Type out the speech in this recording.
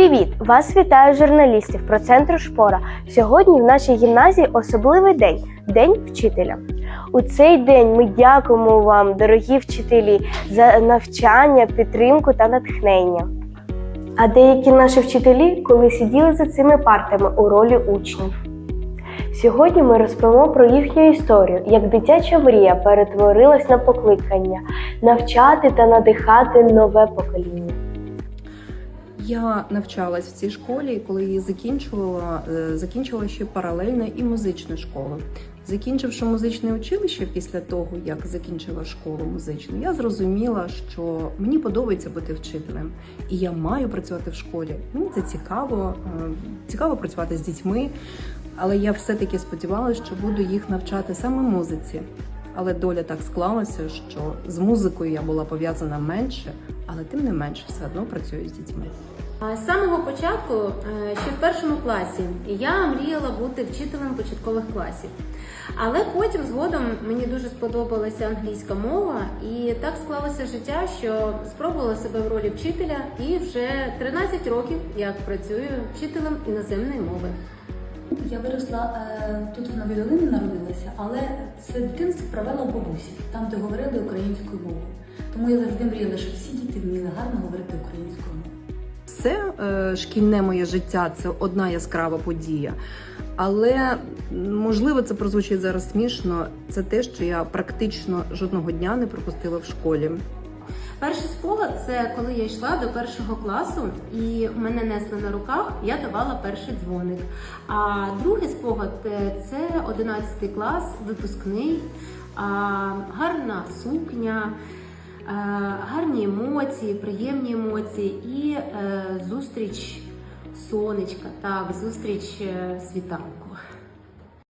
Привіт! Вас вітаю журналістів про центру Шпора. Сьогодні в нашій гімназії особливий день День вчителя. У цей день ми дякуємо вам, дорогі вчителі, за навчання, підтримку та натхнення. А деякі наші вчителі, коли сиділи за цими партами у ролі учнів. Сьогодні ми розповімо про їхню історію, як дитяча мрія перетворилась на покликання навчати та надихати нове покоління. Я навчалась в цій школі, коли її закінчувала, е, закінчила ще паралельно і музичну школу. Закінчивши музичне училище після того, як закінчила школу музичну, я зрозуміла, що мені подобається бути вчителем, і я маю працювати в школі. Мені це цікаво, е, цікаво працювати з дітьми, але я все-таки сподівалася, що буду їх навчати саме музиці. Але доля так склалася, що з музикою я була пов'язана менше, але тим не менше все одно працюю з дітьми. З самого початку, е, ще в першому класі, я мріяла бути вчителем початкових класів. Але потім згодом мені дуже сподобалася англійська мова, і так склалося життя, що спробувала себе в ролі вчителя, і вже 13 років як працюю вчителем іноземної мови. Я виросла е, тут в Новій Долині народилася, але все дитинство провела у бабусі, там, де говорили українською мовою. Тому я завжди мріяла, щоб всі діти вміли гарно говорити українською мовою. Все е, шкільне моє життя це одна яскрава подія. Але можливо, це прозвучить зараз смішно. Це те, що я практично жодного дня не пропустила в школі. Перший спогад це коли я йшла до першого класу і мене несли на руках, я давала перший дзвоник. А другий спогад це 11 клас, випускний, гарна сукня, е, гарні емоції, приємні емоції і е, зустріч сонечка, так, зустріч е, світанку.